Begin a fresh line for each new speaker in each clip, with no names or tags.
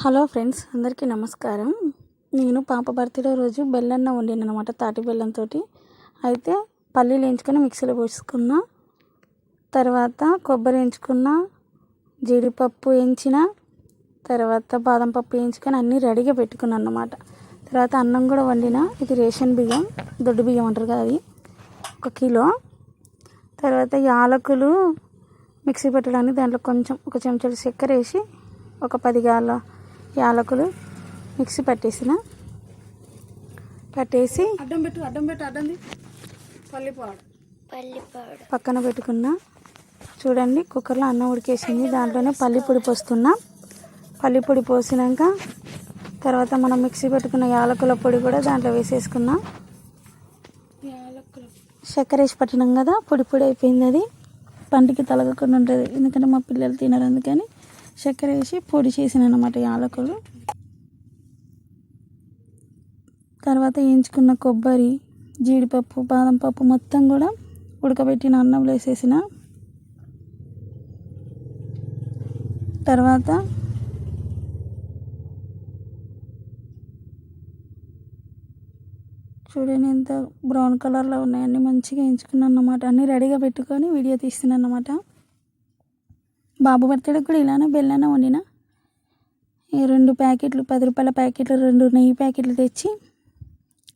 Hello friends అందరికీ నమస్కారం. నేను పాప బర్త్డే రోజు బెల్లన్న వండాను అనమాట తాటి బెల్లంతో అయితే పల్లీలు వేయించుకొని మిక్సీలో పోసుకున్న తర్వాత కొబ్బరి వేయించుకున్న జీడిపప్పు వేయించిన తర్వాత బాదం పప్పు వేయించుకొని అన్నీ రెడీగా పెట్టుకున్నాను అన్నమాట. తర్వాత అన్నం కూడా వండిన ఇది రేషన్ బియ్యం దొడ్డు బియ్యం అంటారు కదా అది ఒక కిలో. తర్వాత యాలకులు మిక్సీ పెట్టడానికి దాంట్లో కొంచెం ఒక చెంచాడు చక్కెర వేసి ఒక పది గాల యాలకులు మిక్సీ పట్టేసిన. పట్టేసి
అడ్డం పెట్టు అడ్డం పెట్టు అడ్డంది పల్లిపాడు.
పల్లిపాడు.
పక్కన పెట్టుకున్న చూడండి కుక్కర్లో అన్నం ఉడికేసింది. దాంట్లోనే పల్లి పొడి పోస్తున్నా. పల్లి పొడి పోసినాక తర్వాత మనం మిక్సీ పెట్టుకున్న యాలకుల పొడి కూడా దాంట్లో వేసేసుకున్నా.
యాలకులు
చక్కెర వేసి పట్టినాం కదా పొడి పొడి అయిపోయింది అది. పంటికి తలగకుండా ఉంటుంది. ఎందుకంటే మా పిల్లలు తినరు అందుకని చక్కెర వేసి పొడి చేసిన అనమాట యాలకులు. తర్వాత వేయించుకున్న కొబ్బరి జీడిపప్పు బాదం పప్పు మొత్తం కూడా ఉడకబెట్టిన అన్నంలో వేసేసిన. తర్వాత చూడండి ఎంత బ్రౌన్ కలర్లో ఉన్నాయన్నీ మంచిగా వేయించుకున్నాను అన్నమాట అన్నీ రెడీగా పెట్టుకొని వీడియో తీస్తున్నాను అన్నమాట బాబు బర్త్డే కూడా ఇలానే బెల్లన వండిన. ఈ రెండు ప్యాకెట్లు పది రూపాయల ప్యాకెట్లు రెండు నెయ్యి ప్యాకెట్లు తెచ్చి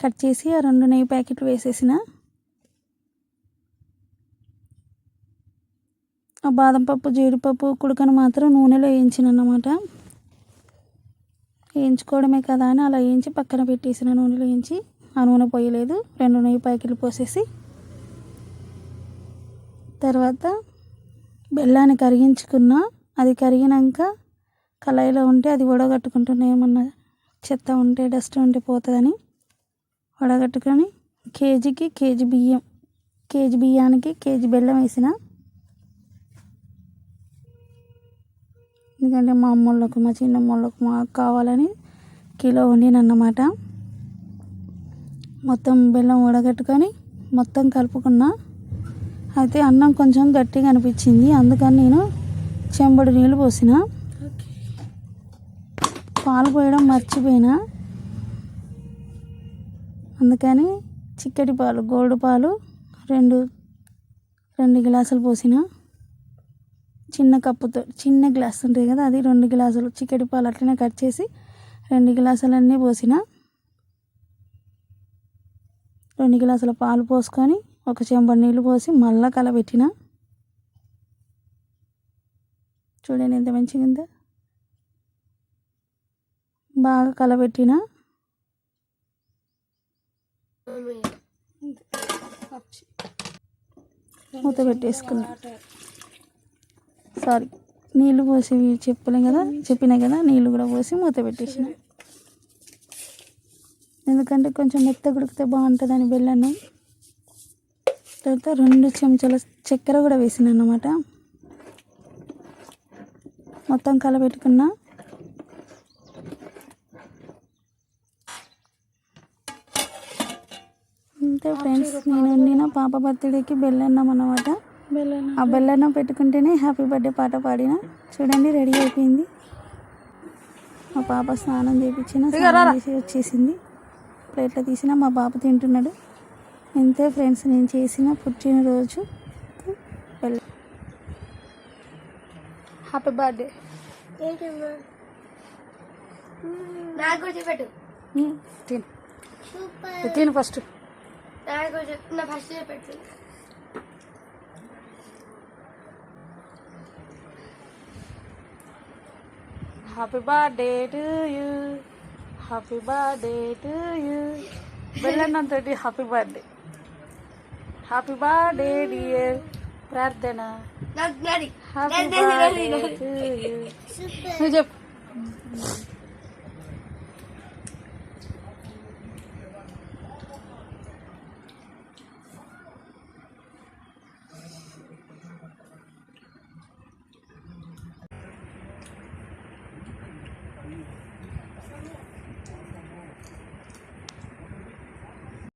కట్ చేసి ఆ రెండు నెయ్యి ప్యాకెట్లు వేసేసిన. ఆ బాదం పప్పు జీడిపప్పు కుడుకను మాత్రం నూనెలో వేయించిన అన్నమాట వేయించుకోవడమే కదా అని అలా వేయించి పక్కన పెట్టేసిన నూనెలో వేయించి ఆ నూనె పోయలేదు. రెండు నెయ్యి ప్యాకెట్లు పోసేసి తర్వాత బెల్లాన్ని కరిగించుకున్న అది కరిగినాక కళాయిలో ఉంటే అది వడగట్టుకుంటున్నా ఏమన్నా చెత్త ఉంటే డస్ట్ ఉంటే పోతుందని వడగట్టుకొని కేజీకి కేజీ బియ్యం కేజీ బియ్యానికి కేజీ బెల్లం వేసిన. ఎందుకంటే మా అమ్మోళ్ళకు మా చిన్నమ్మోళ్ళకు మాకు కావాలని కిలో వండినన్నమాట. మొత్తం బెల్లం ఉడగట్టుకొని మొత్తం కలుపుకున్నా అయితే అన్నం కొంచెం గట్టిగా అనిపించింది. అందుకని నేను చెంబడు నీళ్ళు పోసిన. పాలు పోయడం మర్చిపోయినా. అందుకని చిక్కటి పాలు గోల్డ్ పాలు రెండు రెండు గ్లాసులు పోసిన. చిన్న కప్పుతో చిన్న గ్లాస్ ఉంటుంది కదా అది రెండు గ్లాసులు చిక్కటి పాలు అట్లనే కట్ చేసి రెండు గ్లాసులన్నీ పోసిన. రెండు గ్లాసుల పాలు పోసుకొని ఒక చెంబడు నీళ్ళు పోసి మళ్ళా కలబెట్టిన? చూడండి ఎంత మంచిగా ఉందో. బాగా కలబెట్టిన? మూత పెట్టేసుకున్నా. సారీ నీళ్ళు పోసి చెప్పలేం కదా చెప్పినా కదా నీళ్ళు కూడా పోసి మూత పెట్టేసిన. ఎందుకంటే కొంచెం మెత్త ఉడికితే బాగుంటుందని బెల్లాన్ని. తర్వాత రెండు చెంచాల చక్కెర కూడా వేసిన అన్నమాట. మొత్తం కలబెట్టుకున్నా అంతే ఫ్రెండ్స్ నేను వండిన పాప బర్త్డేకి బెల్లన్నం అన్నమాట.
బెల్లం
ఆ బెల్లన్నం పెట్టుకుంటేనే హ్యాపీ బర్త్డే పాట పాడిన. చూడండి రెడీ అయిపోయింది. మా పాప స్నానం చేయించిన స్నానం చేసి వచ్చేసింది. ప్లేట్లో తీసిన మా బాబు తింటున్నాడు. ఇంతే ఫ్రెండ్స్ నేను చేసిన పుట్టినరోజు.
హ్యాపీ బర్త్డే తిను. తిను first
చెప్పట్టు
happy birthday to you happy birthday to you బెల్లన్నం తోటి happy birthday happy birthday dear Prarthana happy birthday. To you నువ్వు చెప్పు.